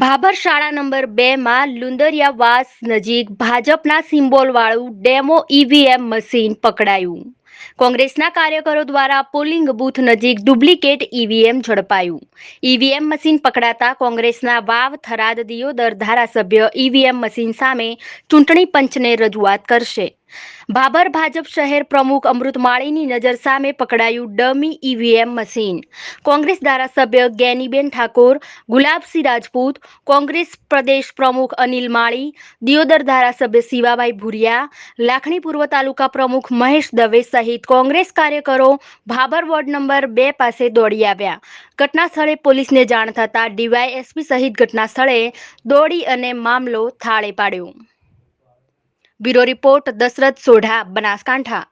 ભાભર શાળા નંબર બે માં લુંદરિયા વાસ નજીક ભાજપના સિમ્બોલવાળું ડેમો ઈવીએમ મશીન પકડાયું. કોંગ્રેસના કાર્યકરો દ્વારા પોલિંગ બૂથ નજીક ડુપ્લિકેટ ઈવીએમ ઝડપાયું. ઈવીએમ મશીન પકડાતા કોંગ્રેસના વાવ થરાદ દિયોદર ધારાસભ્ય ઈવીએમ મશીન સામે ચૂંટણી પંચને રજૂઆત કરશે. ભાભર ભાજપ શહેર પ્રમુખ અમૃત માળીની નજર સામે પકડાયું ડમી ઈવીએમ મશીન. કોંગ્રેસ ધારાસભ્ય ગેનીબેન ઠાકોર, ગુલાબસિંહ રાજપૂત, કોંગ્રેસ પ્રદેશ પ્રમુખ અનિલ માળી, દિયોદર ધારાસભ્ય શિવાભાઈ ભુરિયા, લાખણી પૂર્વ તાલુકા પ્રમુખ મહેશ દવે સહિત કોંગ્રેસ કાર્યકરો ભાભર વોર્ડ નંબર બે પાસે દોડી આવ્યા. ઘટના સ્થળે પોલીસને જાણ થતાં ડીવાયએસપી સહિત ઘટના સ્થળે દોડી અને મામલો થાળે પાડ્યો. Bureau report Dashrath Sodha Banaskantha.